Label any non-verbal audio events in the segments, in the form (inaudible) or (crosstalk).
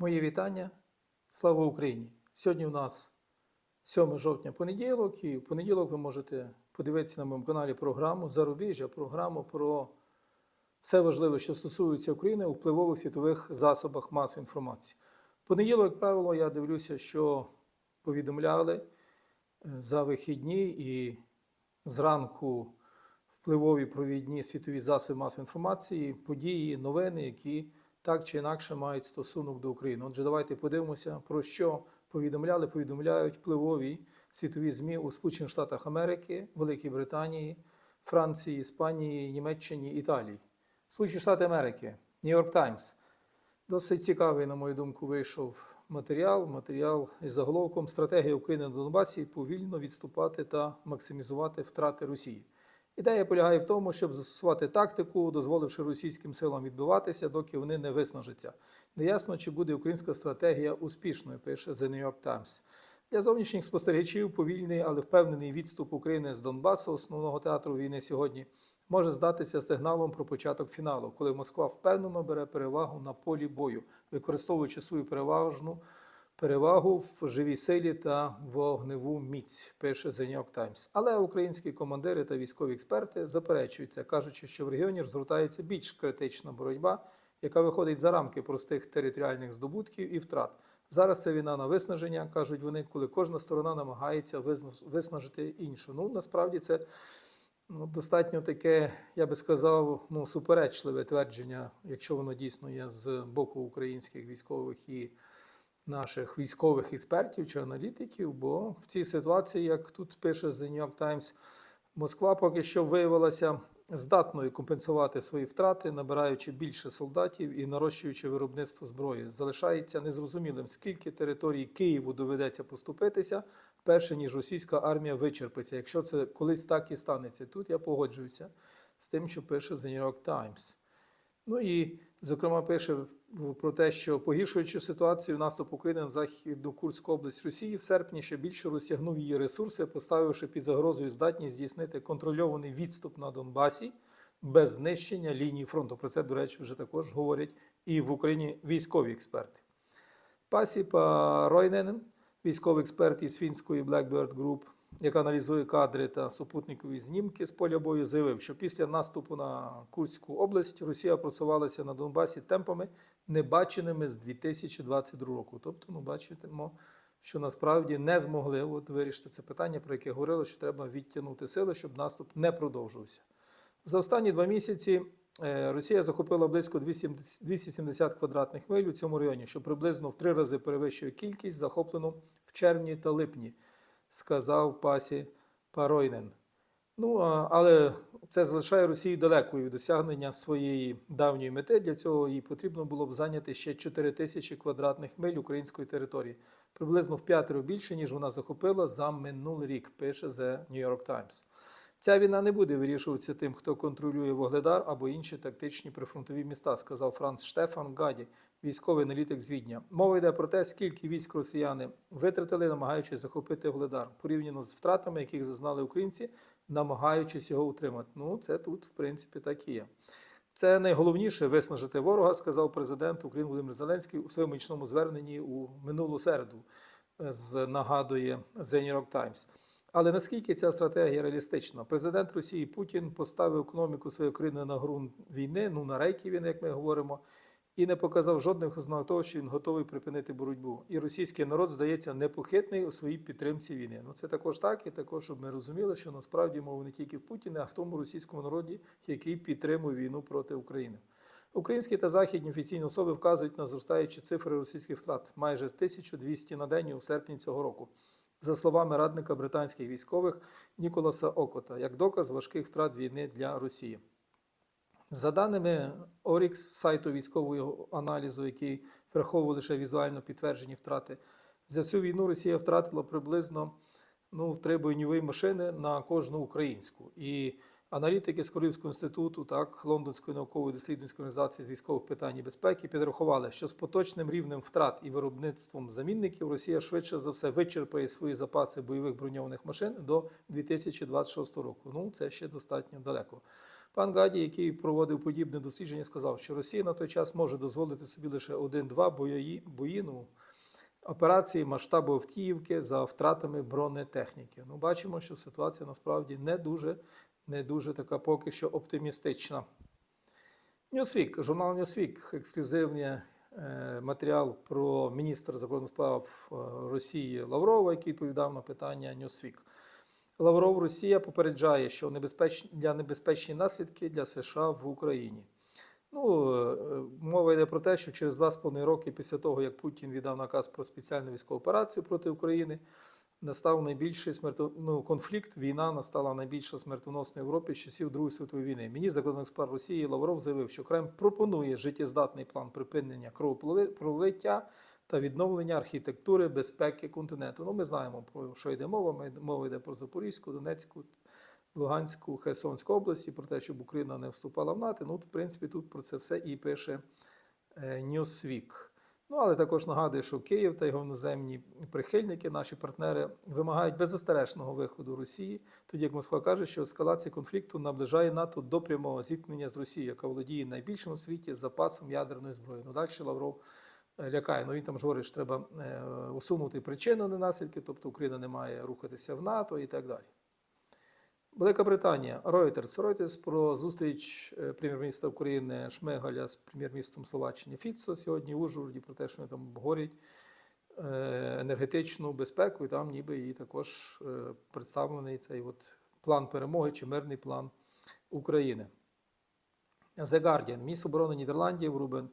Мої вітання. Слава Україні! Сьогодні у нас 7 жовтня понеділок, і в понеділок ви можете подивитися на моєму каналі програму Зарубіжжя, програму про все важливе, що стосується України у впливових світових засобах масової інформації. В понеділок, як правило, я дивлюся, що повідомляли е, за вихідні і зранку впливові провідні світові засоби масової інформації, події, новини, які так чи інакше мають стосунок до України. Отже, давайте подивимося, про що повідомляли, повідомляють впливові світові ЗМІ у Сполучених Штатах Америки, Великій Британії, Франції, Іспанії, Німеччині, Італії. Сполучені Штати Америки, Нью-Йорк Таймс. Досить цікавий, на мою думку, вийшов матеріал. Матеріал із заголовком Стратегія України на Донбасі повільно відступати та максимізувати втрати Росії. Ідея полягає в тому, щоб застосувати тактику, дозволивши російським силам відбиватися, доки вони не виснажаться. Неясно, чи буде українська стратегія успішною, пише The New York Times. Для зовнішніх спостерігачів повільний, але впевнений відступ України з Донбасу, основного театру війни сьогодні, може здатися сигналом про початок фіналу, коли Москва впевнено бере перевагу на полі бою, використовуючи свою переважну перевагу в живій силі та вогневу міць, пише The New York Times. Але українські командири та військові експерти заперечуються, кажучи, що в регіоні розгортається більш критична боротьба, яка виходить за рамки простих територіальних здобутків і втрат. Зараз це війна на виснаження, кажуть вони, коли кожна сторона намагається виснажити іншу. Ну насправді це ну, достатньо таке, я би сказав, ну, суперечливе твердження, якщо воно дійсно є з боку українських військових і наших військових експертів чи аналітиків, бо в цій ситуації, як тут пише The New York Times, Москва поки що виявилася здатною компенсувати свої втрати, набираючи більше солдатів і нарощуючи виробництво зброї. Залишається незрозумілим, скільки територій Києву доведеться поступитися, перше ніж російська армія вичерпиться. Якщо це колись так і станеться, тут я погоджуюся з тим, що пише The New York Times. Ну і, зокрема, пише про те, що погіршуючи ситуацію, наступ України на західну Курську область Росії в серпні ще більше розтягнув її ресурси, поставивши під загрозою здатність здійснити контрольований відступ на Донбасі без знищення лінії фронту. Про це, до речі, вже також говорять і в Україні військові експерти. Пасіпа Ройненен, військовий експерт із фінської Blackbird Group, яка аналізує кадри та супутникові знімки з поля бою, заявив, що після наступу на Курську область Росія просувалася на Донбасі темпами, небаченими з 2022 року. Тобто, ну, бачимо, що насправді не змогли от, вирішити це питання, про яке говорили, що треба відтягнути сили, щоб наступ не продовжувався. За останні два місяці е, Росія захопила близько 270 270 квадратних миль у цьому районі, що приблизно в три рази перевищує кількість, захоплену в червні та липні, сказав пасі Паройнен. Ну, але це залишає Росію далекою від досягнення своєї давньої мети. Для цього їй потрібно було б зайняти ще 4 тисячі квадратних миль української території, приблизно в п'ятеро більше, ніж вона захопила за минулий рік, пише The New York Times. Ця війна не буде вирішуватися тим, хто контролює Вогледар або інші тактичні прифронтові міста, сказав Франц Штефан Гаді, військовий аналітик з Відня. Мова йде про те, скільки військ росіяни витратили, намагаючись захопити Вогледар, порівняно з втратами, яких зазнали українці, намагаючись його утримати. Ну, це тут, в принципі, так і є. Це найголовніше виснажити ворога, сказав президент України Володимир Зеленський у своєму нічному зверненні у минулу середу, е, з нагадує The New York Times. Але наскільки ця стратегія реалістична? Президент Росії Путін поставив економіку своєї країни на ґрунт війни, ну на рейки війни, як ми говоримо, і не показав жодних ознак того, що він готовий припинити боротьбу. І російський народ здається непохитний у своїй підтримці війни. Ну це також так, і також, щоб ми розуміли, що насправді мова не тільки в Путіна, а в тому російському народі, який підтримує війну проти України. Українські та західні офіційні особи вказують на зростаючі цифри російських втрат майже 1200 на день у серпні цього року. За словами радника британських військових Ніколаса Окота, як доказ важких втрат війни для Росії. За даними Орікс, сайту військового аналізу, який враховував лише візуально підтверджені втрати, за всю війну Росія втратила приблизно ну, три бойові машини на кожну українську. І аналітики з Королівського інституту, так, Лондонської наукової дослідницької організації з військових питань і безпеки підрахували, що з поточним рівнем втрат і виробництвом замінників Росія швидше за все вичерпає свої запаси бойових броньованих машин до 2026 року. Ну, це ще достатньо далеко. Пан Гаді, який проводив подібне дослідження, сказав, що Росія на той час може дозволити собі лише один-два бої, бої ну, операції масштабу Автіївки за втратами бронетехніки. Ну, бачимо, що ситуація насправді не дуже, не дуже така поки що оптимістична. Newsweek, журнал Newsweek, ексклюзивний е, матеріал про міністра закордонних справ е, Росії Лаврова, який відповідав на питання Newsweek. Лавров Росія попереджає, що небезпеч... для небезпечні наслідки для США в Україні. Ну, е, мова йде про те, що через 2,5 роки після того, як Путін віддав наказ про спеціальну військову операцію проти України, настав найбільший смерто... ну, конфлікт, війна настала найбільша смертоносною в Європі з часів Другої світової війни. Міністр закордонних справ Росії Лавров заявив, що Кремль пропонує життєздатний план припинення кровопролиття та відновлення архітектури безпеки континенту. Ну, ми знаємо про що йде мова. Мова йде про Запорізьку, Донецьку, Луганську, Херсонську області, про те, щоб Україна не вступала в НАТО. Ну, в принципі, тут про це все і пише е, Newsweek. Ну, але також нагадую, що Київ та його іноземні прихильники, наші партнери, вимагають беззастережного виходу Росії, тоді як Москва каже, що ескалація конфлікту наближає НАТО до прямого зіткнення з Росією, яка володіє найбільшим у світі запасом ядерної зброї. Ну, далі Лавров е, лякає. Ну він там ж говорить, що треба е, усунути причину не наслідки, тобто Україна не має рухатися в НАТО і так далі. Велика Британія, Reuters. Reuters про зустріч е, прем'єр-міністра України Шмигаля з прем'єр-міністром Словаччини Фіцо сьогодні в Ужгороді про те, що вони там обговорюють е, енергетичну безпеку, і там ніби і також е, представлений цей от план перемоги чи мирний план України. The Guardian. Міністр оборони Нідерландів Рубен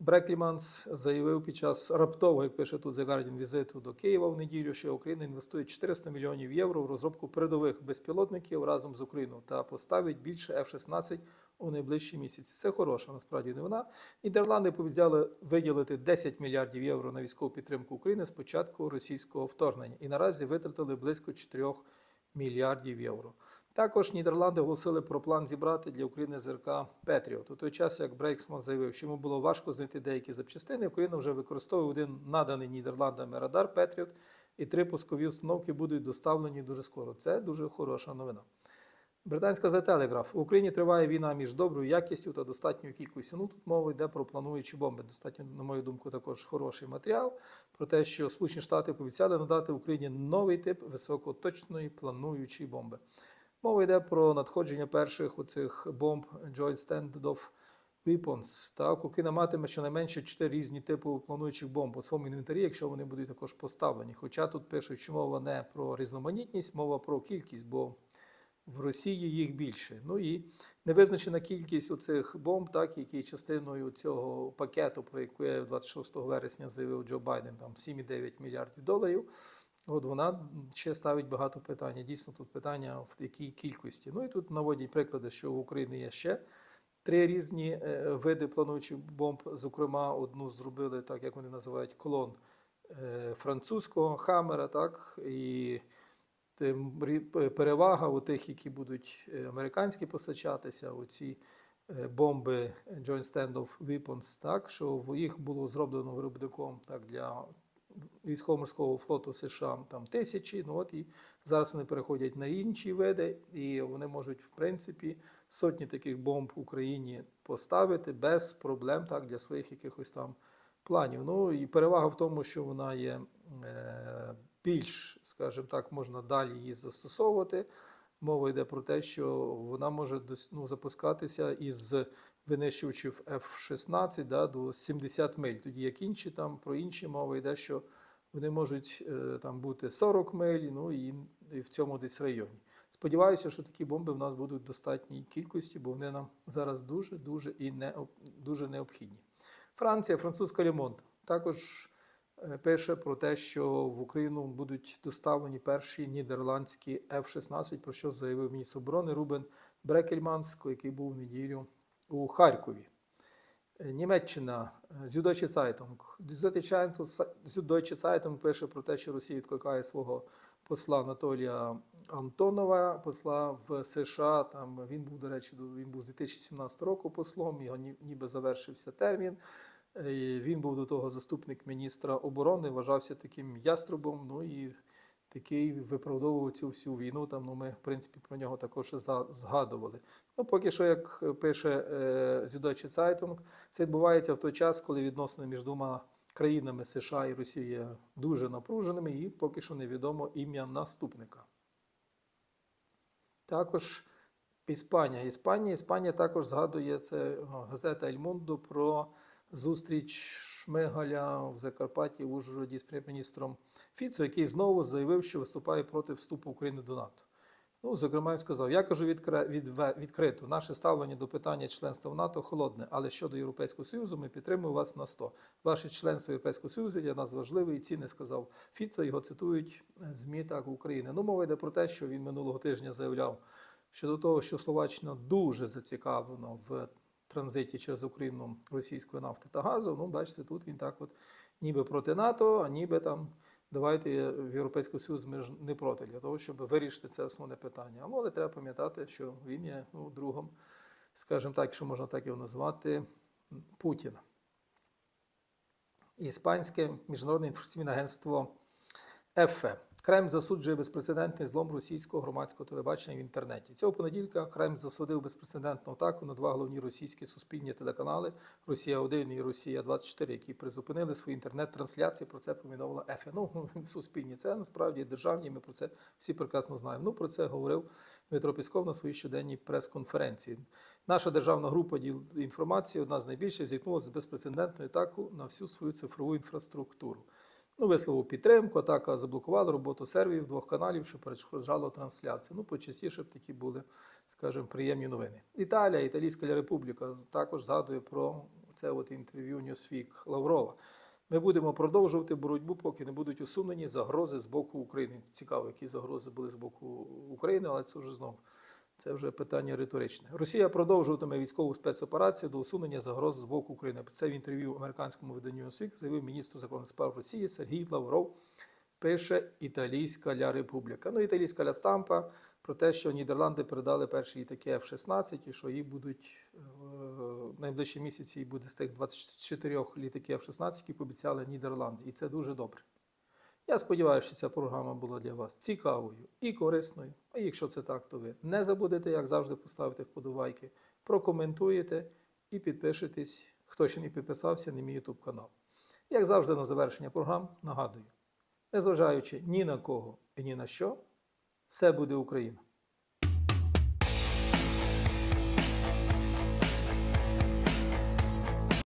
Брекліманс заявив під час раптового, як пише тут The Guardian, візиту до Києва в неділю, що Україна інвестує 400 мільйонів євро в розробку передових безпілотників разом з Україною та поставить більше F-16 у найближчі місяці. Це хороша насправді новина. Нідерланди пообіцяли виділити 10 мільярдів євро на військову підтримку України з початку російського вторгнення і наразі витратили близько 4 мільярдів євро. Також Нідерланди оголосили про план зібрати для України ЗРК Петріот. У той час, як Брейксман заявив, що йому було важко знайти деякі запчастини, Україна вже використовує один наданий Нідерландами радар Петріот, і три пускові установки будуть доставлені дуже скоро. Це дуже хороша новина. Британська The Telegraph. В Україні триває війна між доброю якістю та достатньою кількістю. Ну тут мова йде про плануючі бомби. Достатньо, на мою думку, також хороший матеріал про те, що Сполучені Штати пообіцяли надати Україні новий тип високоточної плануючої бомби. Мова йде про надходження перших оцих бомб Joint Stand-off Weapons. Так, Україна матиме щонайменше чотири різні типи плануючих бомб у своєму інвентарі, якщо вони будуть також поставлені. Хоча тут пишуть, що мова не про різноманітність, мова про кількість, бо в Росії їх більше. Ну і невизначена кількість оцих бомб, так, які частиною цього пакету, про яку я 26 вересня заявив Джо Байден, там 7,9 мільярдів доларів. От вона ще ставить багато питань. Дійсно, тут питання в якій кількості. Ну і тут наводять приклади, що в Україні є ще три різні е, види плануючих бомб. Зокрема, одну зробили, так як вони називають, колон е, французького хамера, так, і перевага у тих, які будуть е, американські постачатися, оці е, бомби Joint Stand-off Weapons, так, що в- їх було зроблено виробником так, для військово-морського флоту США там тисячі. Ну от і зараз вони переходять на інші види, і вони можуть, в принципі, сотні таких бомб Україні поставити без проблем так, для своїх якихось там планів. Ну і перевага в тому, що вона є е, більш, скажімо так, можна далі її застосовувати. Мова йде про те, що вона може ну, запускатися із винищувачів F-16 да, до 70 миль. Тоді як інші там про інші мова йде, що вони можуть е, там бути 40 миль, ну і, в цьому десь районі. Сподіваюся, що такі бомби в нас будуть в достатній кількості, бо вони нам зараз дуже дуже і не дуже необхідні. Франція, французька Лемонт також пише про те, що в Україну будуть доставлені перші нідерландські F-16, про що заявив міністр оборони Рубен Брекельманс, який був в неділю у Харкові. Е, Німеччина, е, Süddeutsche Zeitung. Süddeutsche Zeitung- пише про те, що Росія відкликає свого посла Анатолія Антонова, посла в США. Там він був, до речі, він був з 2017 року послом, його ніби завершився термін. Е, Він був до того заступник міністра оборони, вважався таким яструбом. Ну і такий виправдовував цю всю війну. Там, ну, ми, в принципі, про нього також згадували. Ну, поки що, як пише е, Süddeutsche Zeitung, це відбувається в той час, коли відносини між двома країнами США і Росія дуже напруженими, і поки що невідомо ім'я наступника. Також Іспанія. Іспанія, Іспанія також згадує це газета Ель Мундо про зустріч Шмигаля в Закарпатті в Ужгороді з прем'єр-міністром Фіцо, який знову заявив, що виступає проти вступу України до НАТО. Ну, зокрема, він сказав: я кажу відкрито, наше ставлення до питання членства в НАТО холодне, але щодо Європейського Союзу ми підтримуємо вас на 100. Ваше членство Європейського Союзу для нас важливе і цінне, сказав Фіцо. Його цитують ЗМІ так України. Ну, мова йде про те, що він минулого тижня заявляв щодо того, що Словаччина дуже зацікавлена в транзиті через Україну російської нафти та газу. Ну, бачите, тут він так от ніби проти НАТО, а ніби там давайте в Європейський Союз ми ж не проти для того, щоб вирішити це основне питання. А але треба пам'ятати, що він є ну, другом, скажімо так, що можна так його назвати, Путіна. Іспанське міжнародне інформаційне агентство ЕФЕ. Кремль засуджує безпрецедентний злом російського громадського телебачення в інтернеті. Цього понеділка Кремль засудив безпрецедентну атаку на два головні російські суспільні телеканали Росія 1 і Росія 24 які призупинили свої інтернет-трансляції. Про це повідомила ЕФЕ. Ну, (laughs) суспільні це насправді державні. Ми про це всі прекрасно знаємо. Ну про це говорив Дмитро Пісков на своїй щоденній прес-конференції. Наша державна група інформації, одна з найбільших, зіткнулася з безпрецедентною атакою на всю свою цифрову інфраструктуру. Ну, висловив підтримку, атака заблокувала роботу серверів двох каналів, що перешкоджало трансляцію. Ну, почастіше б такі були, скажімо, приємні новини. Італія, Італійська Республіка також згадує про це от інтерв'ю Newsweek Лаврова. Ми будемо продовжувати боротьбу, поки не будуть усунені загрози з боку України. Цікаво, які загрози були з боку України, але це вже знову. Це вже питання риторичне. Росія продовжуватиме військову спецоперацію до усунення загроз з боку України. Це в інтерв'ю американському виданню «Ньюсвік» заявив міністр закордонних справ Росії Сергій Лавров. Пише Італійська Ля Републіка. Ну, італійська Ля Стампа про те, що Нідерланди передали перші літаки F-16 і що їх будуть е, в найближчі місяці буде з тих 24 літаків F-16, які пообіцяли Нідерланди. І це дуже добре. Я сподіваюся, що ця програма була для вас цікавою і корисною. А якщо це так, то ви не забудете, як завжди, поставити вподобайки, прокоментуєте і підпишетесь, хто ще не підписався на мій YouTube канал. Як завжди, на завершення програм нагадую: незважаючи ні на кого і ні на що, все буде Україна.